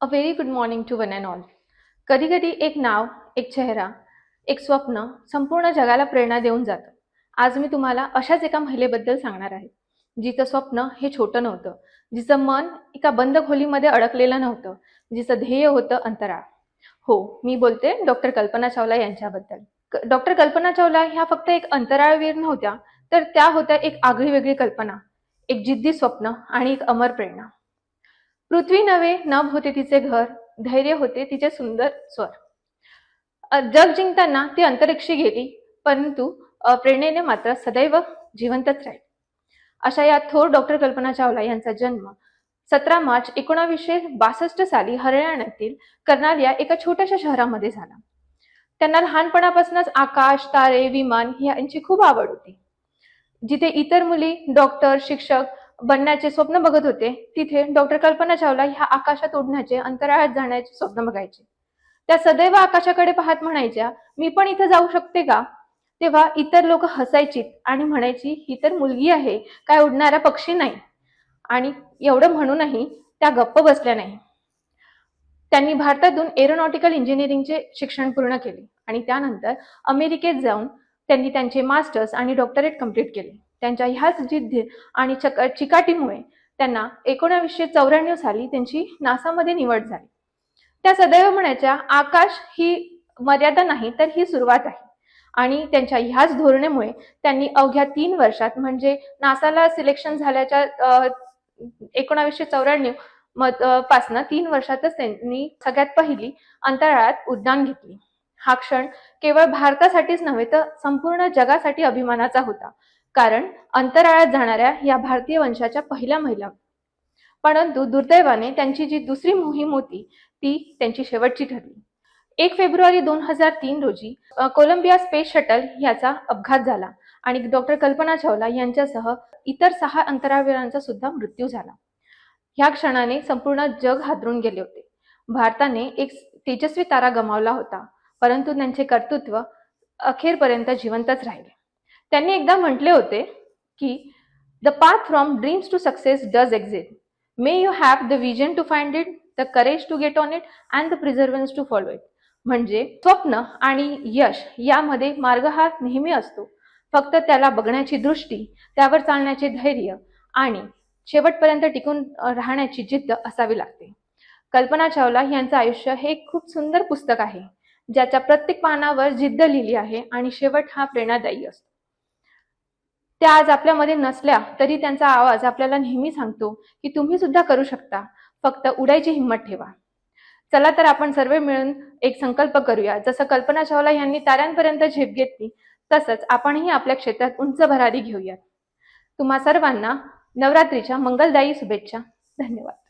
A very good morning to one and all कधीकधी एक नाव एक चेहरा एक स्वप्न संपूर्ण जगाला प्रेरणा देऊन जातं. आज मी तुम्हाला अशाच एका महिलेबद्दल सांगणार आहे जिचं स्वप्न हे छोटं नव्हतं जिचं मन एका बंद खोलीमध्ये अडकलेलं नव्हतं जिचं ध्येय होतं अंतराळ. हो मी बोलते डॉक्टर कल्पना चावला यांच्याबद्दल. डॉक्टर कल्पना चावला ह्या फक्त एक अंतराळवीर नव्हत्या तर त्या होत्या एक आगळी वेगळी कल्पना एक जिद्दी स्वप्न आणि एक अमर प्रेरणा. पृथ्वी नव्हे नभ होते तिचे घर धैर्य होते तिचे सुंदर स्वर. जग जिंकताना ती अंतरिक्षी गेली परंतु प्रेरणेने मात्र सदैव जिवंतच राहील. अशा या थोर डॉक्टर कल्पना चावला यांचा जन्म सतरा मार्च एकोणावीसशे बासष्ट साली हरियाणातील कर्नाल या एका छोट्याशा शहरामध्ये झाला. त्यांना लहानपणापासूनच आकाश तारे विमान यांची खूप आवड होती. जिथे इतर मुली डॉक्टर शिक्षक बनण्याचे स्वप्न बघत होते. तिथे डॉक्टर कल्पना चावला ह्या आकाशात उडण्याचे अंतराळात जाण्याचे स्वप्न बघायचे. त्या सदैव आकाशाकडे पाहत म्हणायच्या मी पण इथं जाऊ शकते का? तेव्हा इतर लोक हसायची आणि म्हणायची ही तर मुलगी आहे काय उडणारा पक्षी नाही. आणि एवढं म्हणूनही त्या गप्प बसल्या नाही. त्यांनी भारतातून एरोनॉटिकल इंजिनिअरिंगचे शिक्षण पूर्ण केले आणि त्यानंतर अमेरिकेत जाऊन त्यांनी त्यांचे मास्टर्स आणि डॉक्टरेट कंप्लीट केले. त्यांच्या ह्याच जिद्दी आणि चक चिकाटीमुळे त्यांना एकोणावीसशे चौऱ्याण्णव साली त्यांची नासामध्ये निवड झाली. त्या सदैव म्हणायच्या आकाश ही मर्यादा नाही तर ही सुरुवात आहे. आणि त्यांच्या ह्याच धोरणेमुळे त्यांनी अवघ्या तीन वर्षात म्हणजे नासाला सिलेक्शन झाल्याच्या एकोणावीसशे चौऱ्याण्णव मत पासनं तीन वर्षातच त्यांनी सगळ्यात पहिली अंतराळात उड्डाण घेतली. हा क्षण केवळ भारतासाठीच नव्हे तर संपूर्ण जगासाठी अभिमानाचा होता. कारण अंतराळात जाणाऱ्या या भारतीय वंशाच्या पहिल्या महिला. परंतु दुर्दैवाने त्यांची जी दुसरी मोहीम होती ती त्यांची शेवटची ठरली. एक फेब्रुवारी दोन हजार तीन रोजी कोलंबिया स्पेस शटल याचा अपघात झाला आणि डॉक्टर कल्पना चावला यांच्यासह इतर सहा अंतराळवीरांचा सुद्धा मृत्यू झाला. ह्या क्षणाने संपूर्ण जग हादरून गेले होते. भारताने एक तेजस्वी तारा गमावला होता. परंतु त्यांचे कर्तृत्व अखेरपर्यंत जिवंतच राहिले. त्यांनी एकदा म्हटले होते की the path from dreams to success does exist may you have the vision to find it the courage to get on it and the perseverance to follow it म्हणजे स्वप्न आणि यश यामध्ये मार्ग हा नेहमी असतो. फक्त त्याला बघण्याची दृष्टी त्यावर चालण्याचे धैर्य आणि शेवटपर्यंत टिकून राहण्याची जिद्द असावी लागते. कल्पना चावला यांचं आयुष्य हे खूप सुंदर पुस्तक आहे. ज्याच्या प्रत्येक पानावर जिद्द लिहिली आहे आणि शेवट हा प्रेरणादायी असतो. त्या आज आपल्यामध्ये नसल्या तरी त्यांचा आवाज आपल्याला नेहमी सांगतो की तुम्ही सुद्धा करू शकता. फक्त उडायची हिंमत ठेवा. चला तर आपण सर्व मिळून एक संकल्प करूया. जसं कल्पना चावला यांनी ताऱ्यांपर्यंत झेप घेतली तसंच आपणही आपल्या क्षेत्रात उंच भरारी घेऊयात. तुम्हा सर्वांना नवरात्रीच्या मंगलदायी शुभेच्छा. धन्यवाद.